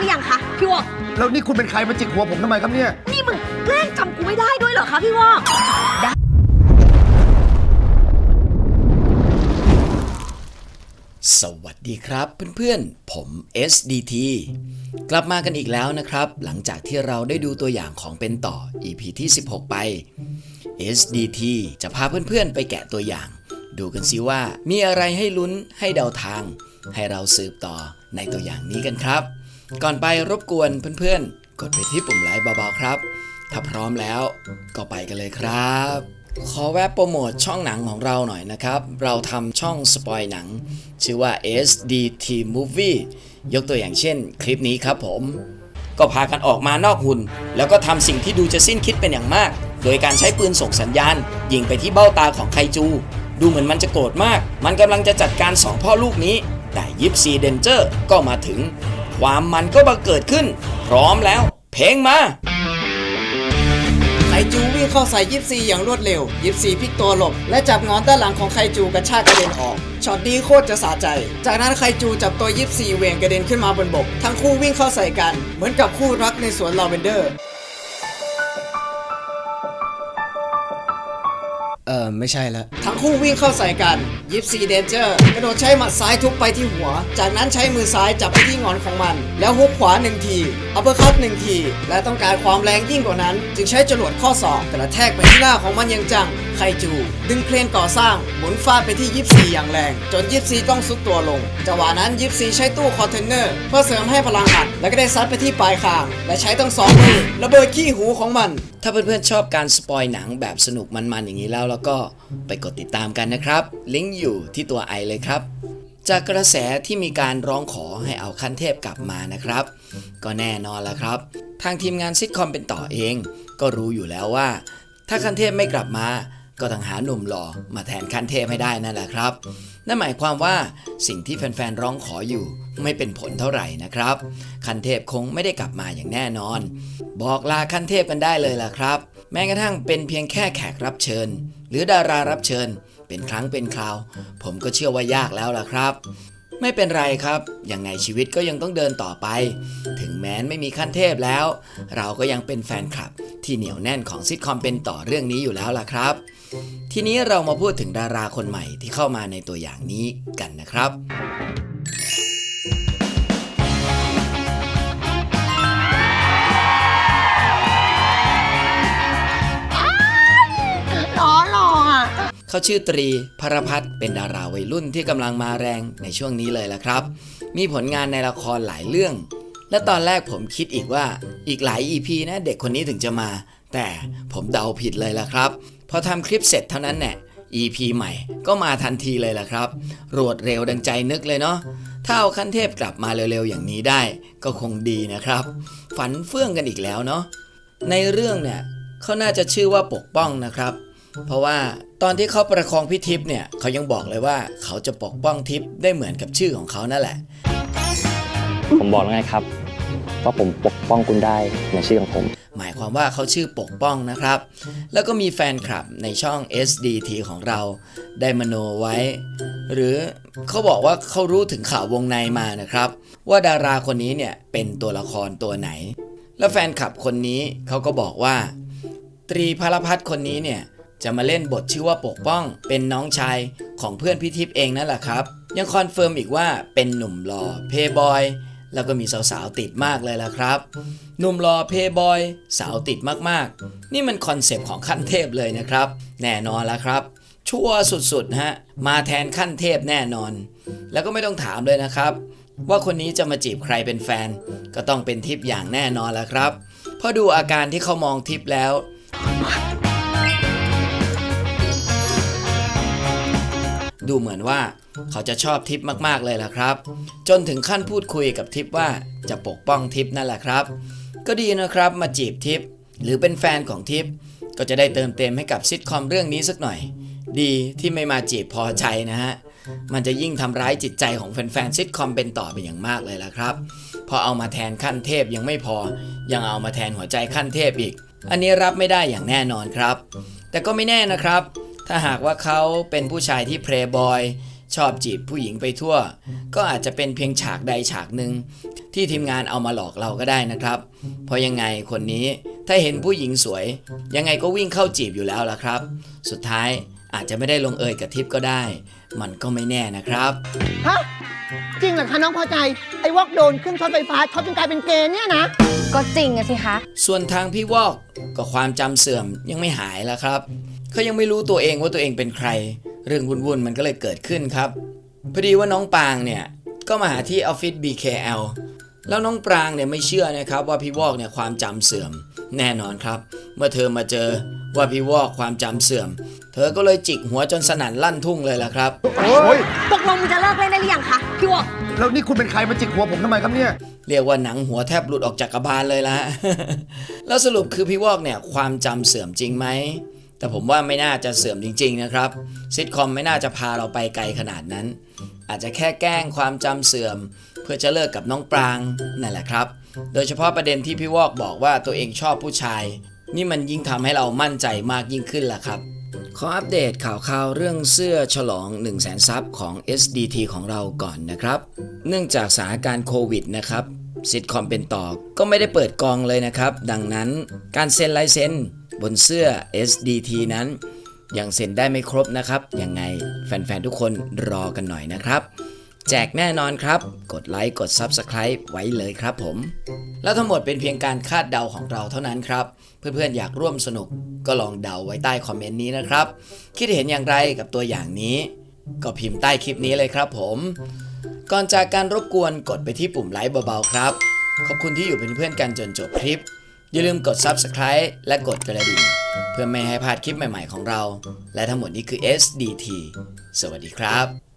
หรือยังคะพี่วอกแล้วนี่คุณเป็นใครมาจิกหัวผมทำไมครับเนี่ย นี่มึงแกล้งจำกูไม่ได้ด้วยเหรอคะพี่วอกสวัสดีครับเพื่อนๆ ผม SDT กลับมากันอีกแล้วนะครับ หลังจากที่เราได้ดูตัวอย่างของเป็นต่อ EP ที่ 16 ไป SDT จะพาเพื่อนๆ ไปแกะตัวอย่าง ดูกันซิว่ามีอะไรให้ลุ้นให้เดาทาง ให้เราสืบต่อในตัวอย่างนี้กันครับ ก่อนไปรบกวนเพื่อนๆ กดไปที่ปุ่มไลค์เบาๆครับ ถ้าพร้อมแล้วก็ไปกันเลยครับ ขอแวะโปรโมทช่องหนังของเราหน่อยนะครับ เราทำช่องสปอยหนัง ชื่อว่า SDT Movie ยกตัวอย่างเช่น คลิปนี้ครับผม ก็พากันออกมานอกหุ่น แล้วก็ทำสิ่งที่ดูจะสิ้นคิดเป็นอย่างมาก โดยการใช้ปืนส่งสัญญาณ ยิงไปที่เบ้าตาของไคจู ดูเหมือนมันจะโกรธมาก มันกำลังจะจัดการสองพ่อลูกนี้แต่ยิปซีเดนเจอร์ก็มาถึง ความมันก็บังเกิดขึ้น พร้อมแล้ว เพลงมาไคจูวิ่งเข้าใส่ยิปซีอย่างรวดเร็ว ยิปซีพลิกตัวหลบ และจับงอนด้านหลังของไคจูกระชากกระเด็นออกช็อตดีโคตรจะสะใจ จากนั้นไคจูจับตัวยิปซีเหวี่ยงกระเด็นขึ้นมาบนบก ทั้งคู่วิ่งเข้าใส่กัน เหมือนกับคู่รักในสวนลาเวนเดอร์ เออไม่ใช่แล้ว ทั้งคู่วิ่งเข้าใส่กันยิปซีเดนเจอร์กระโดดใช้หมัดซ้ายทุบไปที่หัว จากนั้นใช้มือซ้ายจับไปที่งอนของมัน แล้วฮุกขวาหนึ่งทีอัปเปอร์คัตหนึ่งที และต้องการความแรงยิ่งกว่านั้น จึงใช้จรวดข้อศอกกระแทกไปที่หน้าของมันอย่างจัง ไคจู ดึงเครนก่อสร้าง หมุนฟาดไปที่ยิปซีอย่างแรง จนยิปซีต้องซุดตัวลง จังหวะนั้นยิปซีใช้ตู้คอนเทนเนอร์ เพื่อเสริมให้พลังอัด และก็ได้ซัดไปที่ปลายคาง และใช้ทั้งสองมือระเบิดขี้หูของมัน ถ้าเพื่อนๆชอบการสปอยหนังแบบสนุกมันๆอย่างนี้แล้วแล้วก็ไปกดติดตามกันนะครับ ลิงก์อยู่ที่ตัวไอเลยครับจากกระแสที่มีการร้องขอให้เอาขั้นเทพกลับมานะครับ ก็แน่นอนแล้วครับ ทางทีมงานซิทคอมเป็นต่อเอง ก็รู้อยู่แล้วว่า ถ้าขั้นเทพไม่กลับมา ก็ต้องหาหนุ่มหล่อมาแทนขั้นเทพให้ได้นั่นแหละครับ นั่นหมายความว่าสิ่งที่แฟนๆร้องขออยู่ไม่เป็นผลเท่าไหร่นะครับคันเทพคงไม่ได้กลับมาอย่างแน่นอน บอกลาคันเทพกันได้เลยล่ะครับ แม้กระทั่งเป็นเพียงแค่แขกรับเชิญ หรือดารารับเชิญ เป็นครั้งเป็นคราว ผมก็เชื่อว่ายากแล้วล่ะครับ ไม่เป็นไรครับ ยังไงชีวิตก็ยังต้องเดินต่อไป ถึงแม้นไม่มีขั้นเทพแล้ว เราก็ยังเป็นแฟนคลับ ที่เหนียวแน่นของซิทคอมเป็นต่อเรื่องนี้อยู่แล้วล่ะครับ ทีนี้เรามาพูดถึงดาราคนใหม่ที่เข้ามาในตัวอย่างนี้กันนะครับ เขาชื่อตรีพรพัฒน์เป็นดาราวัยรุ่นที่กำลังมาแรงในช่วงนี้เลยล่ะครับ มีผลงานในละครหลายเรื่อง และตอนแรกผมคิดอีกว่าอีกหลาย EP นะเด็กคนนี้ถึงจะมา แต่ผมเดาผิดเลยล่ะครับพอทำคลิปเสร็จเท่านั้นแน่ EP ใหม่ก็มาทันทีเลยล่ะครับ รวดเร็วดังใจนึกเลยเนาะ ถ้าเอาขั้นเทพกลับมาเร็วๆอย่างนี้ได้ก็คงดีนะครับ ฝันเฟื่องกันอีกแล้วเนาะ ในเรื่องเนี่ยเขาน่าจะชื่อว่าปกป้องนะครับ เพราะว่าตอนที่เขาประคองพี่ทิพย์เนี่ยเขายังบอกเลยว่าเขาจะปกป้องทิพย์ได้เหมือนกับชื่อของเขานั่นแหละ ผมบอกแล้วไงครับว่าผมปกป้องคุณได้ในชื่อของผม หมายความว่าเขาชื่อปกป้องนะครับ แล้วก็มีแฟนคลับในช่อง SDT ของเราได้มโนไว้ หรือเขาบอกว่าเขารู้ถึงข่าววงในมานะครับ ว่าดาราคนนี้เนี่ยเป็นตัวละครตัวไหน แล้วแฟนคลับคนนี้เขาก็บอกว่า ตรีพารพัฒน์คนนี้เนี่ย จะมาเล่นบทชื่อว่าปกป้อง เป็นน้องชายของเพื่อนพี่ทิพย์เองนั่นแหละครับ ยังคอนเฟิร์มอีกว่าเป็นหนุ่มหล่อเพย์บอยแล้วก็มีสาวๆติดมากเลยล่ะครับ หนุ่มหล่อเพย์บอยสาวติดมากๆ นี่มันคอนเซปต์ของขั้นเทพเลยนะครับ แน่นอนแล้วครับ ชั่วสุดๆฮะมาแทนขั้นเทพแน่นอน แล้วก็ไม่ต้องถามเลยนะครับ ว่าคนนี้จะมาจีบใครเป็นแฟน ก็ต้องเป็นทิพย์อย่างแน่นอนแล้วครับเพราะดูอาการที่เขามองทิพย์แล้ว ดูเหมือนว่าเขาจะชอบทิปมากๆเลยล่ะครับ จนถึงขั้นพูดคุยกับทิปว่าจะปกป้องทิปนั่นแหละครับ ก็ดีนะครับมาจีบทิปหรือเป็นแฟนของทิปก็จะได้เติมเต็มให้กับซิทคอมเรื่องนี้สักหน่อย ดีที่ไม่มาจีบพอใจนะฮะมันจะยิ่งทำร้ายจิตใจของแฟนๆซิทคอมเป็นต่อเป็นอย่างมากเลยล่ะครับพอเอามาแทนขั้นเทพยังไม่พอ ยังเอามาแทนหัวใจขั้นเทพอีก อันนี้รับไม่ได้อย่างแน่นอนครับ แต่ก็ไม่แน่นะครับ ถ้าหากว่าเขาเป็นผู้ชายที่เพลย์บอยชอบจีบผู้หญิงไปทั่ว ก็อาจจะเป็นเพียงฉากใดฉากหนึ่งที่ทีมงานเอามาหลอกเราก็ได้นะครับ เพราะยังไงคนนี้ถ้าเห็นผู้หญิงสวย ยังไงก็วิ่งเข้าจีบอยู่แล้วล่ะครับ สุดท้ายอาจจะไม่ได้ลงเอยกับทิปก็ได้ มันก็ไม่แน่นะครับ ฮะ จริงเหรอคะน้องพอใจ ไอ้วอกโดนขึ้นช็อตไฟฟ้าช็อตจนกลายเป็นเกย์เนี่ยนะ ก็จริงอะสิคะ ส่วนทางพี่วอกก็ความจำเสื่อมยังไม่หายแล้วครับ เขายังไม่รู้ตัวเองว่าตัวเองเป็นใคร เรื่องวุ่นๆมันก็เลยเกิดขึ้นครับพอดีว่าน้องปางเนี่ยก็มาหาที่ออฟฟิศ BKL แล้วน้องปรางเนี่ยไม่เชื่อนะครับว่าพี่วอกเนี่ยความจำเสื่อมแน่นอนครับ เมื่อเธอมาเจอว่าพี่วอกความจำเสื่อม เธอก็เลยจิกหัวจนสนั่นลั่นทุ่งเลยล่ะครับโอ้ยตกลงมึงจะเลิกเล่นได้หรือยังคะพี่วอกแล้วนี่คุณเป็นใครมาจิกหัวผมทำไมครับเนี่ยเรียกว่าหนังหัวแทบหลุดออกจากกระบาลเลยละแล้วสรุปคือพี่วอกเนี่ยความจำเสื่อมจริงไหม แต่ผมว่าไม่น่าจะเสื่อมจริง ๆ นะครับซิทคอมไม่น่าจะพาเราไปไกลขนาดนั้น อาจจะแค่แกล้งความจำเสื่อม เพื่อจะเลิกกับน้องปรางนั่นแหละครับ โดยเฉพาะประเด็นที่พี่วอกบอกว่าตัวเองชอบผู้ชาย นี่มันยิ่งทำให้เรามั่นใจมากยิ่งขึ้นล่ะครับขออัปเดตข่าวข่าวเรื่องเสื้อฉลอง 1 0 0 0 0แสนซับของ SDT ของเราก่อนนะครับ เนื่องจากสถานการณ์โควิดนะครับซิทคอมเป็นต่อก็ไม่ได้เปิดกองเลยนะครับ ดังนั้นการเซ็นลายเซ็น บนเสื้อ SDT นั้น ยังเซ็นได้ไม่ครบนะครับ ยังไงแฟนๆ ทุกคนรอกันหน่อยนะครับ แจกแน่นอนครับ กดไลค์กด Subscribe ไว้เลยครับผม แล้วทั้งหมดเป็นเพียงการคาดเดาของเราเท่านั้นครับ เพื่อนๆ อยากร่วมสนุกก็ลองเดาไว้ใต้คอมเมนต์นี้นะครับ คิดเห็นอย่างไรกับตัวอย่างนี้ ก็พิมพ์ใต้คลิปนี้เลยครับผม ก่อนจากการรบกวนกดไปที่ปุ่มไลค์เบาๆครับ ขอบคุณที่อยู่เป็นเพื่อนกันจนจบคลิป อย่าลืมกด Subscribe และกดกระดิ่ง เพื่อไม่ให้พลาดคลิปใหม่ๆของเรา และทั้งหมดนี้คือ SDT สวัสดีครับ